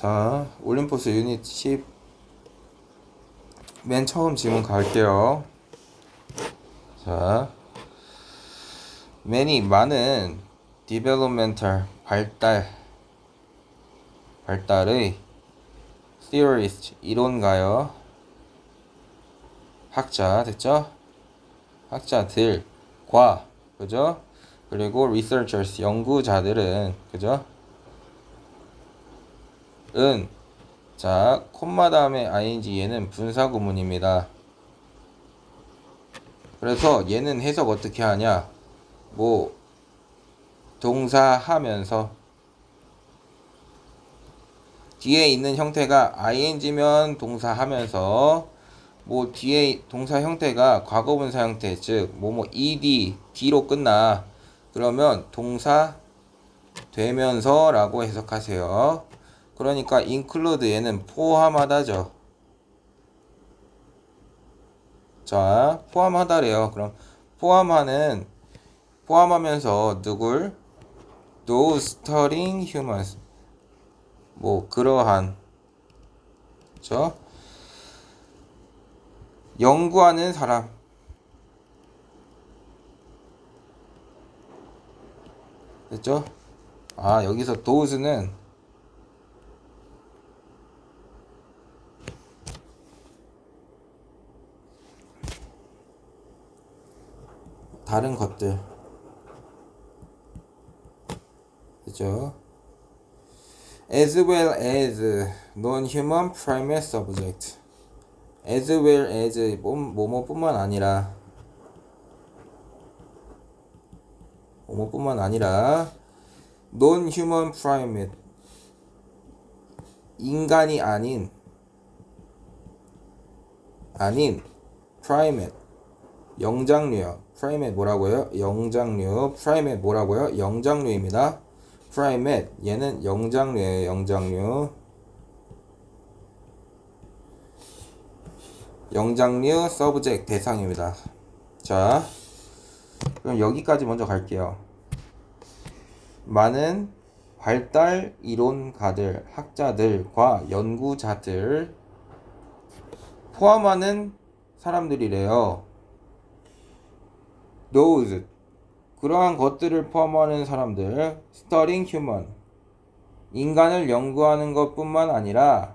자, 올림포스 유닛 10. 맨 처음 질문 갈게요. 자, many 많은 developmental 발달 발달의 theorist 이론가요. 학자 됐죠? 학자들과 그죠? 그리고 researchers 연구자들은 그죠? 은 자, 콤마 다음에 ing 얘는 분사 구문입니다. 그래서 얘는 해석 어떻게 하냐? 뭐 동사 하면서 뒤에 있는 형태가 ing면 동사 하면서 뭐 뒤에 동사 형태가 과거분사 형태 즉 뭐뭐 ed d로 끝나 그러면 동사 되면서라고 해석하세요. 그러니까 include 얘는 포함하다죠. 자, 포함하다래요. 그럼 포함하는 포함하면서 누굴? those studying humans. 뭐 그러한 그죠? 연구하는 사람. 됐죠? 아, 여기서 those는 다른 것들. 그죠? as well as non-human primate subject. as well as 뭐- 뭐뭐뿐만 아니라 뭐뭐뿐만 아니라 non-human primate 인간이 아닌 아닌 primate 영장류요. 프라이맷 뭐라고요? 영장류. 프라이맷 뭐라고요? 영장류입니다. 프라이맷 얘는 영장류예요. 영장류. 영장류 서브젝트 대상입니다. 자, 그럼 여기까지 먼저 갈게요. 많은 발달 이론가들, 학자들과 연구자들 포함하는 사람들이래요. Those 그러한 것들을 포함하는 사람들 studying human 인간을 연구하는 것뿐만 아니라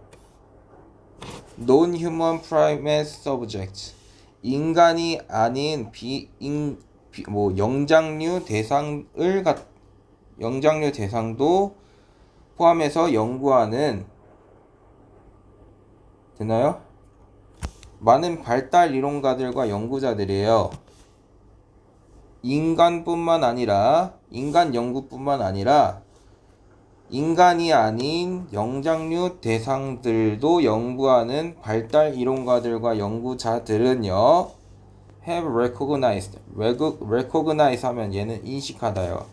non-human primate subjects 인간이 아닌 비인 비, 뭐 영장류 대상을 갖 영장류 대상도 포함해서 연구하는 되나요? 많은 발달 이론가들과 연구자들이에요. 인간뿐만 아니라 인간 연구뿐만 아니라 인간이 아닌 영장류 대상들도 연구하는 발달 이론가들과 연구자들은요 have recognized recognize 하면 얘는 인식하다요.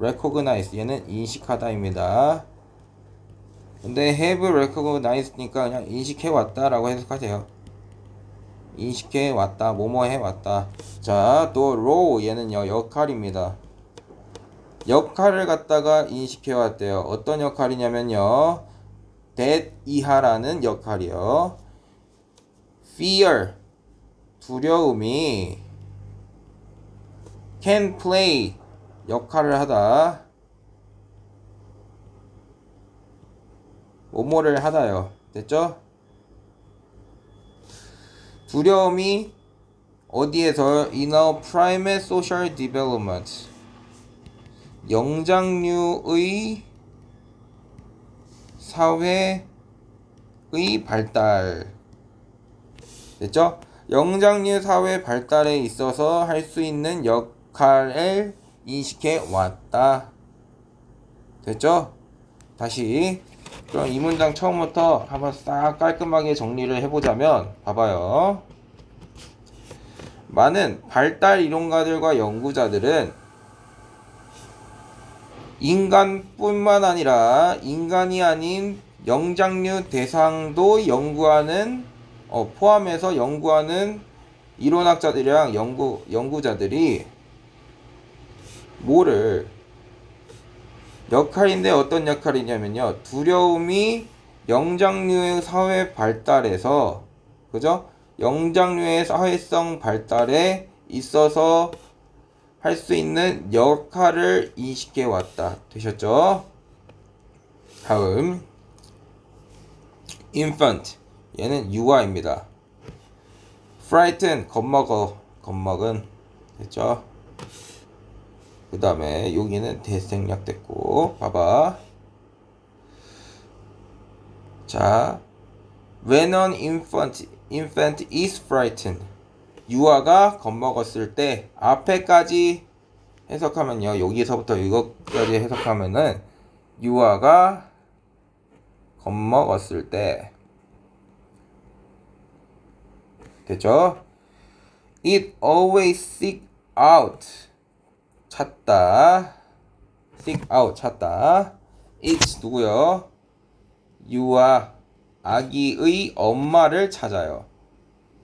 recognize 얘는 인식하다입니다. 근데 have recognized니까 그냥 인식해 왔다라고 해석하세요 인식해 왔다, 뭐뭐 해 왔다. 자, 또 row 얘는요 역할입니다. 역할을 갖다가 인식해 왔대요. 어떤 역할이냐면요, that 이하라는 역할이요. fear 두려움이 can play 역할을 하다. 뭐뭐를 하다요. 됐죠? 두려움이 어디에서 in a primate social development 영장류의 사회의 발달 됐죠? 영장류 사회 발달에 있어서 할 수 있는 역할을 인식해 왔다 됐죠? 다시 그럼 이 문장 처음부터 한번 싹 깔끔하게 정리를 해보자면 봐봐요. 많은 발달 이론가들과 연구자들은 인간뿐만 아니라 인간이 아닌 영장류 대상도 연구하는 어, 포함해서 연구하는 이론학자들이랑 연구 연구자들이 뭐를 역할인데 어떤 역할이냐면요. 두려움이 영장류의 사회 발달에서 그죠? 영장류의 사회성 발달에 있어서 할 수 있는 역할을 인식해 왔다. 되셨죠? 다음 infant 얘는 유아입니다. frighten 겁먹어 겁먹은 됐죠? 그 다음에 여기는 대생략 됐고 봐봐. 자 when an infant infant is frightened. 유아가 겁먹었을 때 앞에까지 해석하면요 여기서부터 이것까지 해석하면은 유아가 겁먹었을 때. 됐죠? It always seek out 찾다 seek out 찾다 It's 누구요? 유아 아기의 엄마를 찾아요.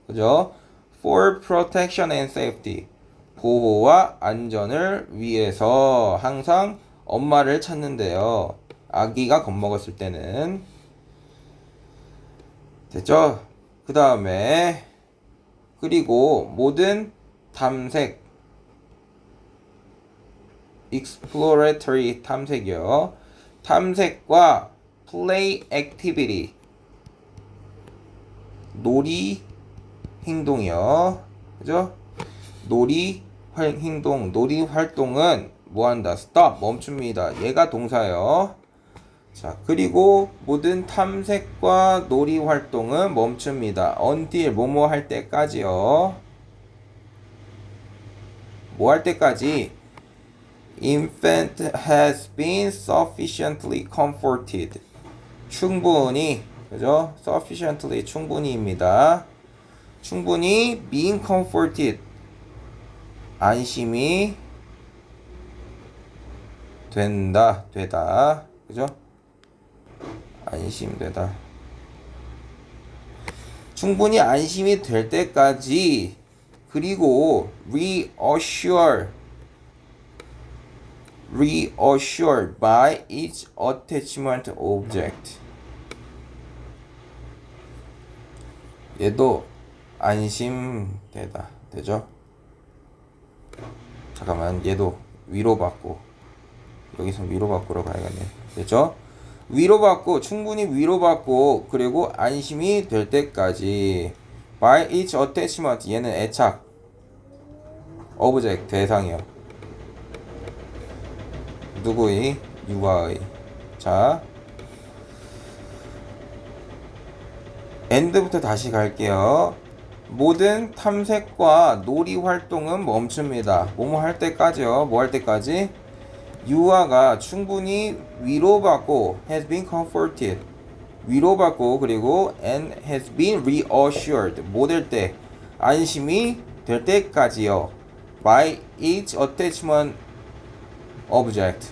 그죠? For protection and safety 보호와 안전을 위해서 항상 엄마를 찾는데요. 아기가 겁먹었을 때는 됐죠? 그 다음에 그리고 모든 탐색 exploratory 탐색이요. 탐색과 play activity 놀이 행동이요. 그죠? 놀이 활, 행동, 놀이 활동은 뭐 한다? stop 멈춥니다. 얘가 동사요. 자, 그리고 모든 탐색과 놀이 활동은 멈춥니다. until 뭐뭐 할 때까지요. 뭐 할 때까지 infant has been sufficiently comforted. 충분히 그죠? sufficiently 충분히입니다. 충분히 being comforted 안심이 된다 되다 그죠? 안심되다 충분히 안심이 될 때까지 그리고 reassure reassured by its attachment object. 얘도 안심되다. 되죠? 잠깐만 얘도 위로받고. 여기서 위로받고로 가야겠네. 됐죠? 위로받고 충분히 위로받고 그리고 안심이 될 때까지 by its attachment 얘는 애착 object 대상이요 누구의 유아의 자 엔드부터 다시 갈게요. 모든 탐색과 놀이 활동은 멈춥니다. 뭐뭐 할 때까지요. 뭐 할 때까지? 유아가 충분히 위로받고 has been comforted 위로받고 그리고 and has been reassured 뭐 될 때 안심이 될 때까지요. by each attachment object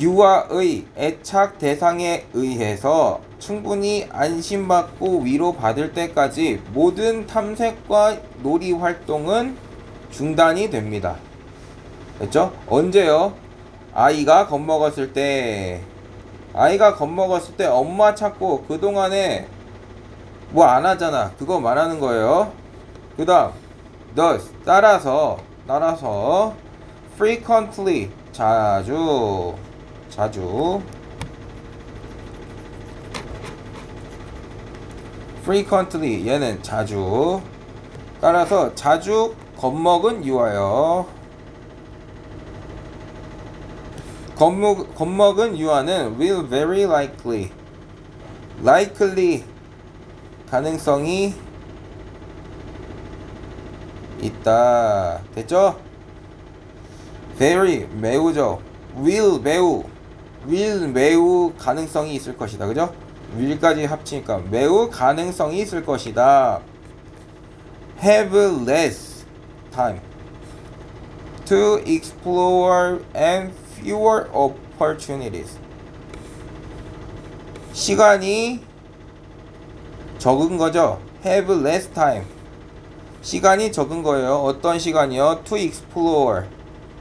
유아의 애착 대상에 의해서 충분히 안심받고 위로받을 때까지 모든 탐색과 놀이 활동은 중단이 됩니다. 됐죠? 언제요? 아이가 겁먹었을 때 아이가 겁먹었을 때 엄마 찾고 그동안에 뭐 안 하잖아. 그거 말하는 거예요. 그 다음 thus 따라서 따라서 frequently 자주 자주 frequently 얘는 자주 따라서 자주 겁먹은 유아요 겁먹, 겁먹은 유아는 will very likely likely 가능성이 있다 됐죠? Very 매우죠 will 매우 will 매우 가능성이 있을 것이다 그죠? will까지 합치니까 매우 가능성이 있을 것이다 have less time to explore and fewer opportunities 시간이 적은 거죠 have less time 시간이 적은 거예요 어떤 시간이요 to explore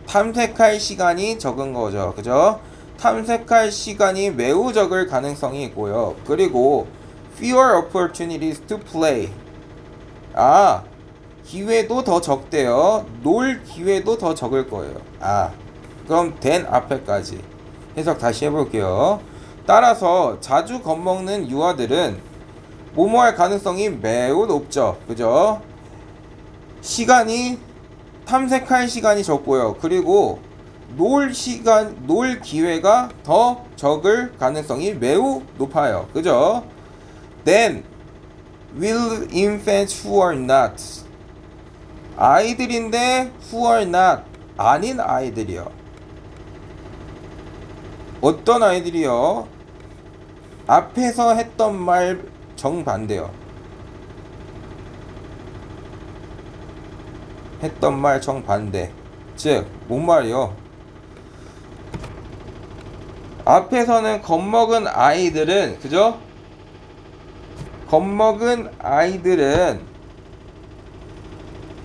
탐색할 시간이 적은 거죠. 그죠? 탐색할 시간이 매우 적을 가능성이 있고요. 그리고 fewer opportunities to play. 아, 기회도 더 적대요. 놀 기회도 더 적을 거예요. 아, 그럼 된 앞에까지 해석 다시 해볼게요. 따라서 자주 겁먹는 유아들은 모모할 가능성이 매우 높죠. 그죠? 시간이 탐색할 시간이 적고요. 그리고 놀 시간, 놀 기회가 더 적을 가능성이 매우 높아요. 그죠? Then will infants who are not 아이들인데 who are not 아닌 아이들이요. 어떤 아이들이요? 앞에서 했던 말 정반대요. 했던 말 정반대. 즉, 뭔 말이요? 앞에서는 겁먹은 아이들은, 그죠? 겁먹은 아이들은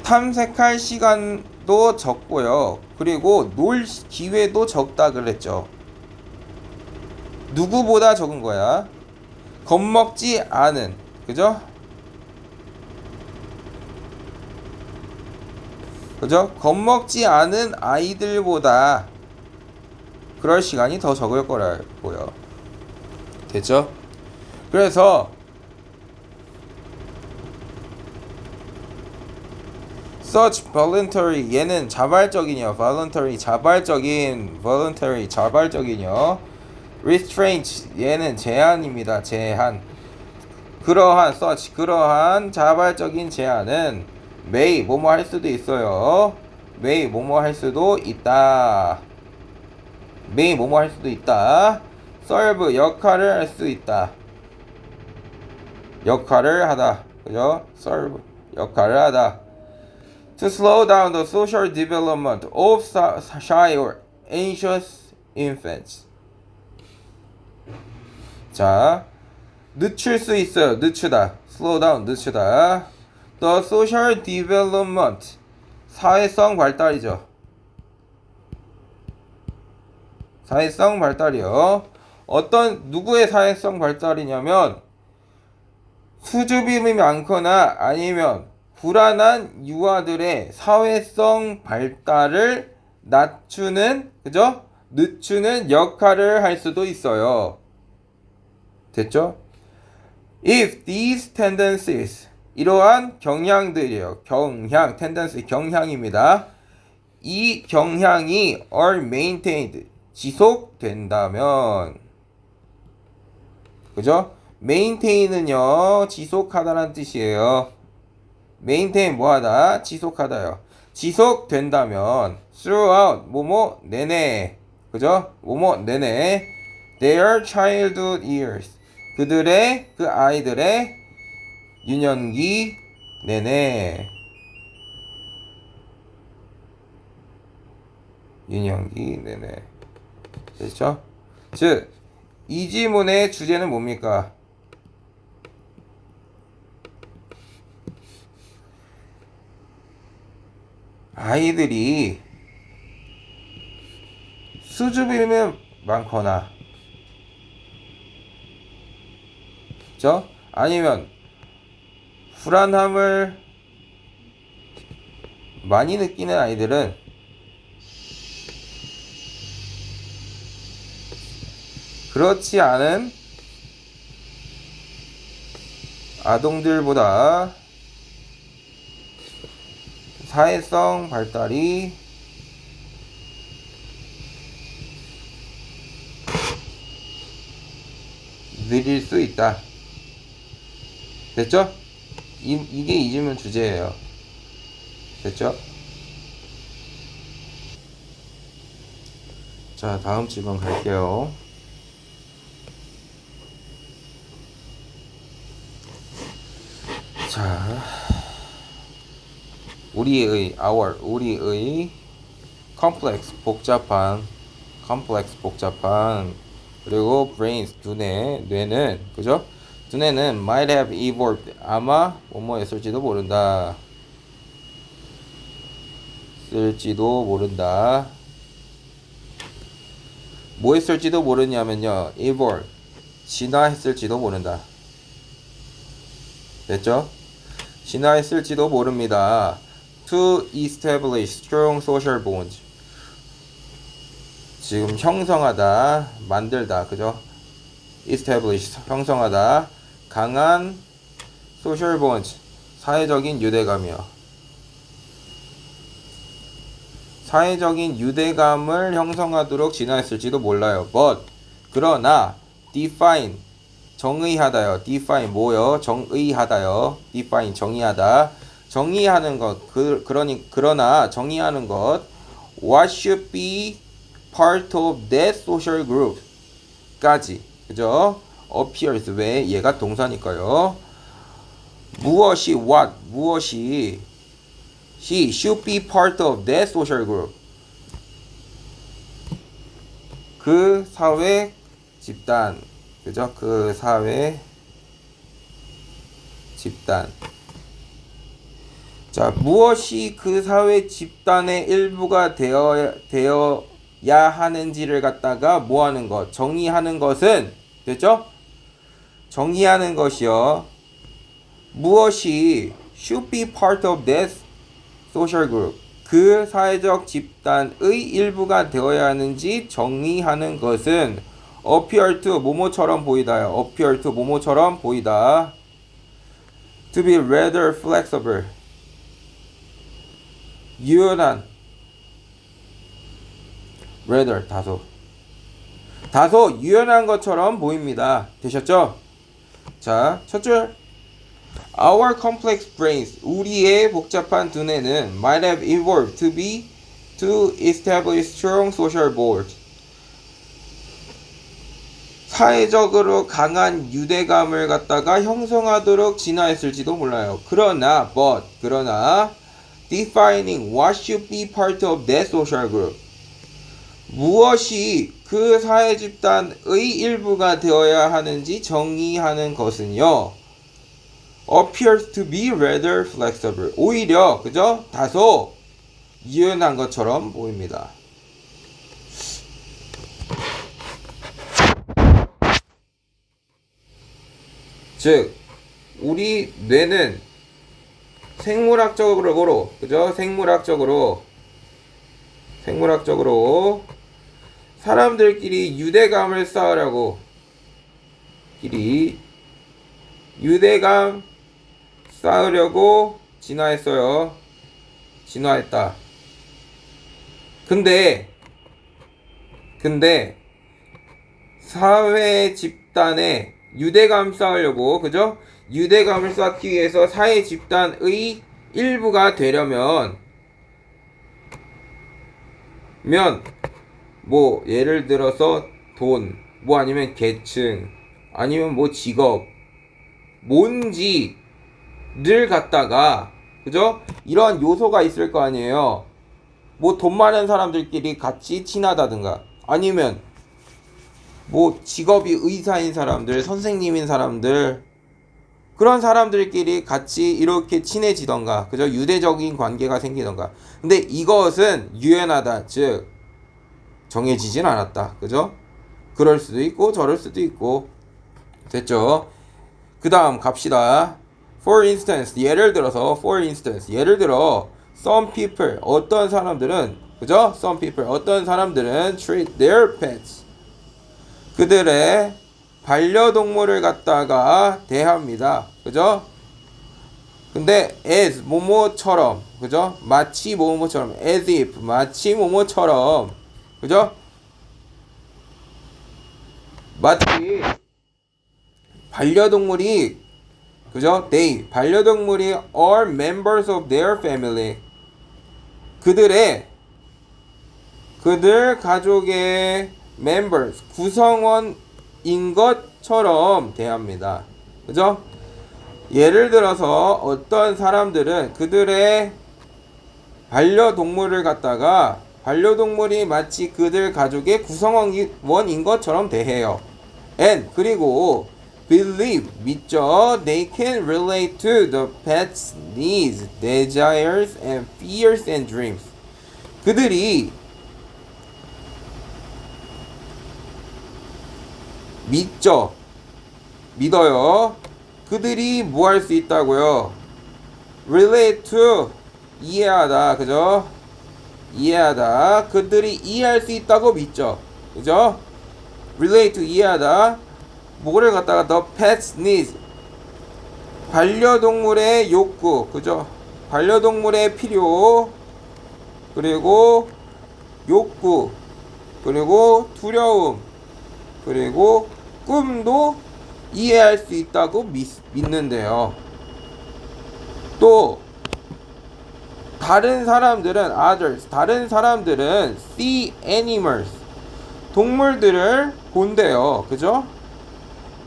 탐색할 시간도 적고요. 그리고 놀 기회도 적다 그랬죠. 누구보다 적은 거야. 겁먹지 않은, 그죠? 그죠? 겁먹지 않은 아이들보다 그럴 시간이 더 적을 거라고요. 됐죠? 그래서 such voluntary 얘는 자발적인이요. voluntary 자발적인 voluntary 자발적인이요. restraint 얘는 제한입니다. 제한. 그러한 such 그러한 자발적인 제한은 may 뭐뭐 할 수도 있어요. may 뭐뭐 할 수도 있다. may 뭐뭐 할 수도 있다. serve 역할을 할 수 있다. 역할을 하다. 그죠? serve 역할을 하다. To slow down the social development of shy or anxious infants. 자, 늦출 수 있어요. 늦추다. slow down, 늦추다. The social development. 사회성 발달이죠. 사회성 발달이요. 어떤 누구의 사회성 발달이냐면 수줍음이 많거나 아니면 불안한 유아들의 사회성 발달을 낮추는 그죠? 늦추는 역할을 할 수도 있어요. 됐죠? If these tendencies 이러한 경향들이에요. 경향, tendency 경향입니다. 이 경향이 are maintained 지속된다면 그죠? maintain은요 지속하다라는 뜻이에요. maintain 뭐하다 지속하다요. 지속된다면 throughout 뭐뭐 내내 그죠? 뭐뭐 내내 their childhood years 그들의 그 아이들의 유년기 내내 유년기 내내 됐죠? 즉, 이 지문의 주제는 뭡니까? 아이들이 수줍음이 많거나 그죠? 아니면 불안함을 많이 느끼는 아이들은 그렇지 않은 아동들보다 사회성 발달이 느릴 수 있다. 됐죠? 이, 이게 이 질문 주제예요. 됐죠? 자, 다음 질문 갈게요. 자, 우리의 our 우리의 complex 복잡한 complex 복잡한 그리고 brains 두뇌 뇌는 그죠? 두뇌는 might have evolved 아마 뭐뭐했을지도 모른다. 쓸지도 모른다. 뭐 했을지도 모르냐면요. evolve. 진화했을지도 모른다. 됐죠? 진화했을지도 모릅니다. To establish strong social bonds. 지금 형성하다, 만들다, 그죠? establish, 형성하다. 강한 social bonds, 사회적인 유대감이요. 사회적인 유대감을 형성하도록 진화했을지도 몰라요. But 그러나 define 정의하다요. define 뭐요? 정의하다요. define 정의하다. 정의하는 것. 그 그러니 그러나 정의하는 것 what should be part of that social group까지. 그죠? Appears 왜 얘가 동사니까요. 무엇이 what 무엇이 he should be part of that social group. 그 사회 집단 그죠? 그 사회 집단 자 무엇이 그 사회 집단의 일부가 되어 되어야 하는지를 갖다가 뭐 하는 것 정의하는 것은 됐죠? 정의하는 것이요 무엇이 should be part of that social group 그 사회적 집단의 일부가 되어야 하는지 정의하는 것은 appear to 모모처럼 보이다요. appear to 모모처럼 보이다. to be rather flexible 유연한 rather 다소 다소 유연한 것처럼 보입니다. 되셨죠? 자, 첫 줄. Our complex brains, 우리의 복잡한 두뇌는 might have evolved to be to establish strong social bonds. 사회적으로 강한 유대감을 갖다가 형성하도록 진화했을지도 몰라요. 그러나, but, 그러나, defining what should be part of that social group. 무엇이 그 사회 집단의 일부가 되어야 하는지 정의하는 것은요. appears to be rather flexible. 오히려, 그죠? 다소 유연한 것처럼 보입니다. 즉, 우리 뇌는 생물학적으로, 그죠? 생물학적으로, 생물학적으로 사람들끼리 유대감을 쌓으려고, 끼리 유대감 쌓으려고 진화했어요. 진화했다. 근데, 근데, 사회 집단에 유대감 쌓으려고, 그죠? 유대감을 쌓기 위해서 사회 집단의 일부가 되려면, 면, 뭐, 예를 들어서 돈, 뭐 아니면 계층, 아니면 뭐 직업, 뭔지를 갖다가, 그죠? 이런 요소가 있을 거 아니에요. 뭐 돈 많은 사람들끼리 같이 친하다든가, 아니면 뭐 직업이 의사인 사람들, 선생님인 사람들 그런 사람들끼리 같이 이렇게 친해지던가 그죠? 유대적인 관계가 생기던가 근데 이것은 유연하다 즉 정해지진 않았다 그죠? 그럴 수도 있고 저럴 수도 있고 됐죠? 그 다음 갑시다 for instance 예를 들어서 for instance 예를 들어 some people 어떤 사람들은 그죠? some people 어떤 사람들은 treat their pets 그들의 반려동물을 갖다가 대합니다. 그죠? 근데 as 모모처럼 그죠? 마치 모모처럼 as if 마치 모모처럼 그죠? 마치 반려동물이 그죠? they 반려동물이 are members of their family 그들의 그들 가족의 members 구성원인 것처럼 대합니다. 그죠? 예를 들어서 어떤 사람들은 그들의 반려동물을 갖다가 반려동물이 마치 그들 가족의 구성원인 것처럼 대해요. and 그리고 believe 믿죠. They can relate to the pet's needs, desires, and fears and dreams. 그들이 믿죠. 믿어요. 그들이 뭐 할 수 있다고요? relate to 이해하다. 그죠? 이해하다. 그들이 이해할 수 있다고 믿죠. 그죠? relate to 이해하다. 뭐를 갖다가 the pet's needs 반려동물의 욕구. 그죠? 반려동물의 필요. 그리고 욕구. 그리고 두려움. 그리고 꿈도 이해할 수 있다고 믿, 믿는데요. 또 다른 사람들은 others 다른 사람들은 see animals 동물들을 본대요. 그죠?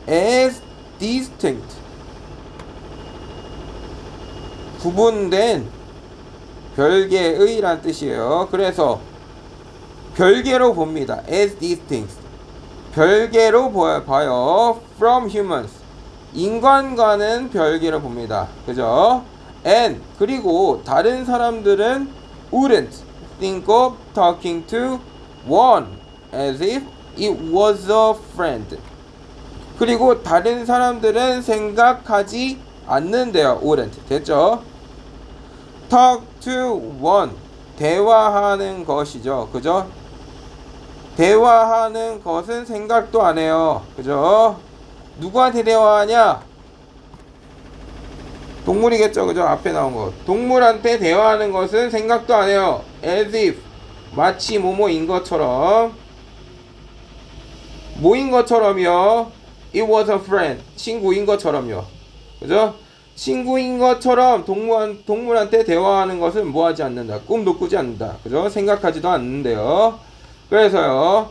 as distinct 구분된 별개의 란 뜻이에요. 그래서 별개로 봅니다. as distinct 별개로 봐요. from humans 인간과는 별개로 봅니다. 그죠? And 그리고 다른 사람들은 wouldn't think of talking to one as if it was a friend. 그리고 다른 사람들은 생각하지 않는데요. wouldn't 됐죠? talk to one 대화하는 것이죠. 그죠? 대화하는 것은 생각도 안 해요. 그죠? 누구한테 대화하냐? 동물이겠죠. 그죠? 앞에 나온 거. 동물한테 대화하는 것은 생각도 안 해요. as if 마치 뭐뭐인 것처럼 뭐인 것처럼요. it was a friend 친구인 것처럼요. 그죠? 친구인 것처럼 동물, 동물한테 대화하는 것은 뭐 하지 않는다. 꿈도 꾸지 않는다. 그죠? 생각하지도 않는데요. 그래서요.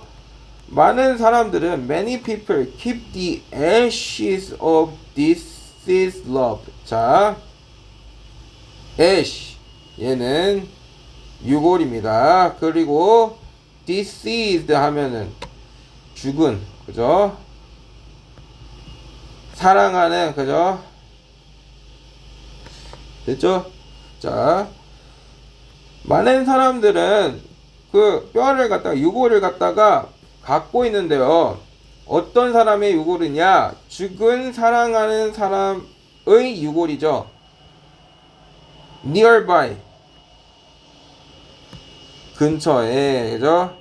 많은 사람들은 many people keep the ashes of deceased love. 자, ash 얘는 유골입니다. 그리고 deceased 하면은 죽은 그죠? 사랑하는 그죠? 됐죠? 자, 많은 사람들은 그 뼈를 갖다가 유골을 갖다가 갖고 있는데요. 어떤 사람의 유골이냐? 죽은 사랑하는 사람의 유골이죠. nearby 근처에 그죠?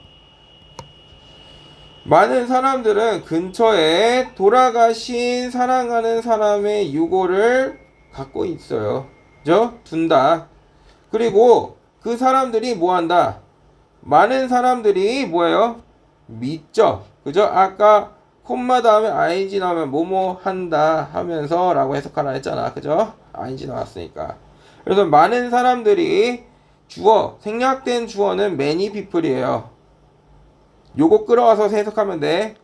많은 사람들은 근처에 돌아가신 사랑하는 사람의 유골을 갖고 있어요. 그죠? 둔다. 그리고 그 사람들이 뭐 한다? 많은 사람들이 뭐예요? 믿죠. 그죠? 아까 콤마 다음에 ing 나오면 뭐뭐 한다 하면서 라고 해석하라 했잖아. 그죠? ing 나왔으니까. 그래서 많은 사람들이 주어, 생략된 주어는 many people이에요. 요거 끌어와서 해석하면 돼.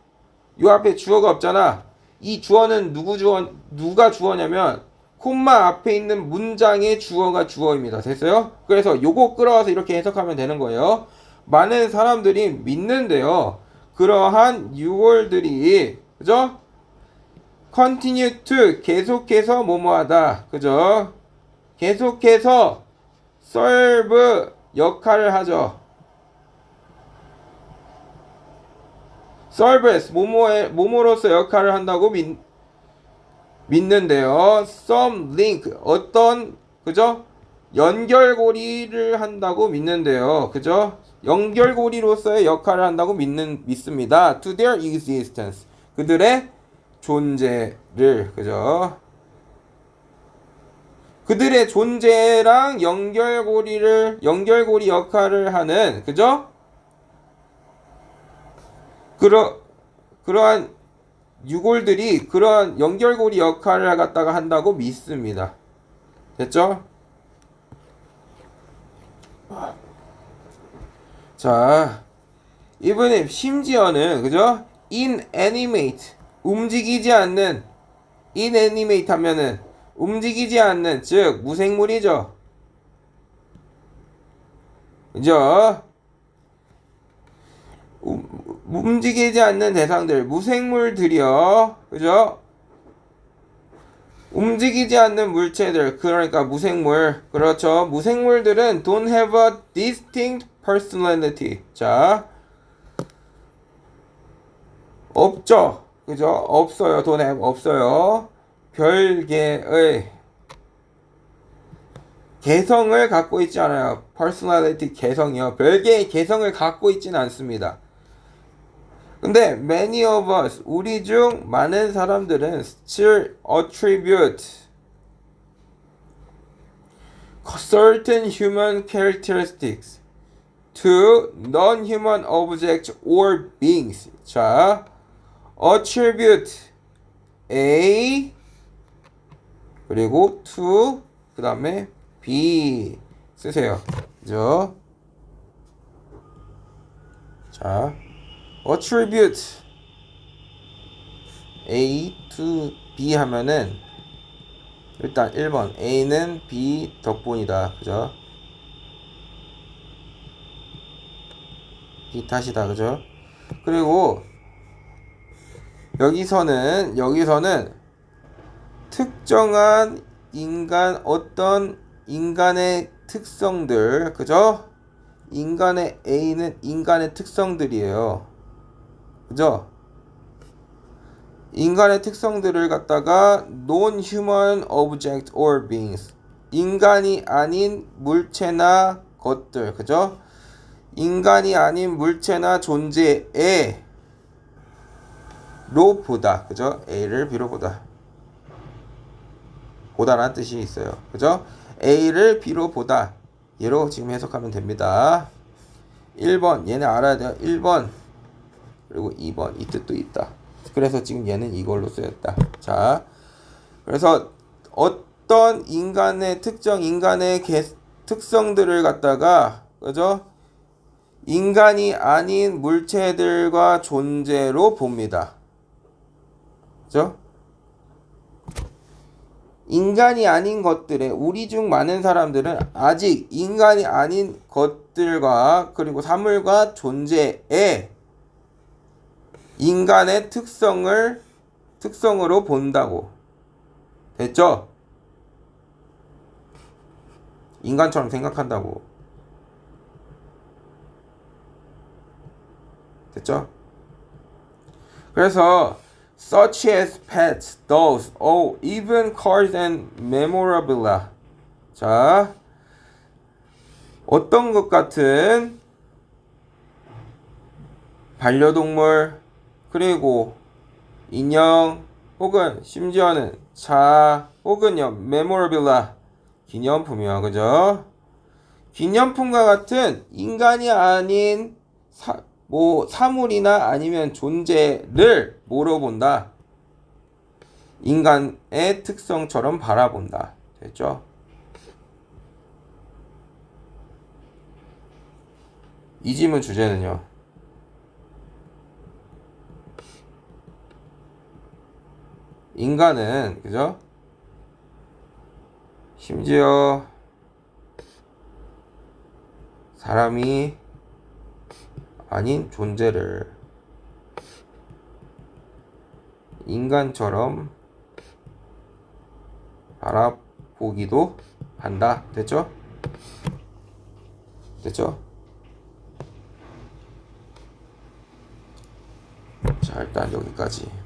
요 앞에 주어가 없잖아. 이 주어는 누구 주어, 누가 주어냐면 콤마 앞에 있는 문장의 주어가 주어입니다. 됐어요? 그래서 요거 끌어와서 이렇게 해석하면 되는 거예요. 많은 사람들이 믿는데요. 그러한 유월들이 그죠? continue to 계속해서 뭐뭐하다. 그죠? 계속해서 serve 역할을 하죠. service 뭐뭐에 뭐뭐로서 역할을 한다고 믿, 믿는데요. some link 어떤 그죠? 연결고리를 한다고 믿는데요. 그죠? 연결고리로서의 역할을 한다고 믿는 믿습니다. to their existence 그들의 존재를 그죠? 그들의 존재랑 연결고리를 연결고리 역할을 하는 그죠? 그러 그러한 유골들이 그러한 연결고리 역할을 갖다가 한다고 믿습니다. 됐죠? 자, 이번에 심지어는 그죠? inanimate 움직이지 않는 inanimate 하면은 움직이지 않는 즉 무생물이죠. 그죠? 우- 움직이지 않는 대상들 무생물들이요. 그죠? 움직이지 않는 물체들 그러니까 무생물 그렇죠 무생물들은 don't have a distinct personality 자 없죠 그죠? 없어요. 돈 have 없어요. 별개의 개성을 갖고 있지 않아요. personality 개성이요. 별개의 개성을 갖고 있지는 않습니다. 근데 many of us 우리 중 많은 사람들은 still attribute certain human characteristics to non-human objects or beings. 자, attribute A 그리고 to 그 다음에 B 쓰세요. 그죠? 자, attribute A to B 하면은 일단 1번 A는 B 덕분이다. 그죠? B 탓이다. 그죠? 그리고 여기서는 여기서는 특정한 인간 어떤 인간의 특성들 그죠? 인간의 A는 인간의 특성들이에요. 그죠? 인간의 특성들을 갖다가 non-human object or beings 인간이 아닌 물체나 것들 그죠? 인간이 아닌 물체나 존재에 로 보다. 그죠? A를 비로 보다. 보다라는 뜻이 있어요. 그죠? A를 B로 보다. 얘로 지금 해석하면 됩니다. 1번. 얘네 알아야 돼요. 1번. 그리고 2번. 이 뜻도 있다. 그래서 지금 얘는 이걸로 쓰였다. 자 그래서 어떤 인간의 특정 인간의 개, 특성들을 갖다가 그죠? 인간이 아닌 물체들과 존재로 봅니다. 그죠? 인간이 아닌 것들에 우리 중 많은 사람들은 아직 인간이 아닌 것들과 그리고 사물과 존재에 인간의 특성을 특성으로 본다고 됐죠? 인간처럼 생각한다고 됐죠? 그래서 such as pets, dolls, oh, even cars and memorabilia. 자, 어떤 것 같은 반려동물 그리고 인형 혹은 심지어는 차 혹은요 memorabilia 기념품이요 그죠? 기념품과 같은 인간이 아닌 사, 뭐 사물이나 아니면 존재를 뭐로 본다? 인간의 특성처럼 바라본다. 됐죠? 이 질문 주제는요. 인간은 그죠? 심지어 사람이 아닌 존재를 인간처럼 바라보기도 한다. 됐죠? 됐죠? 자, 일단 여기까지.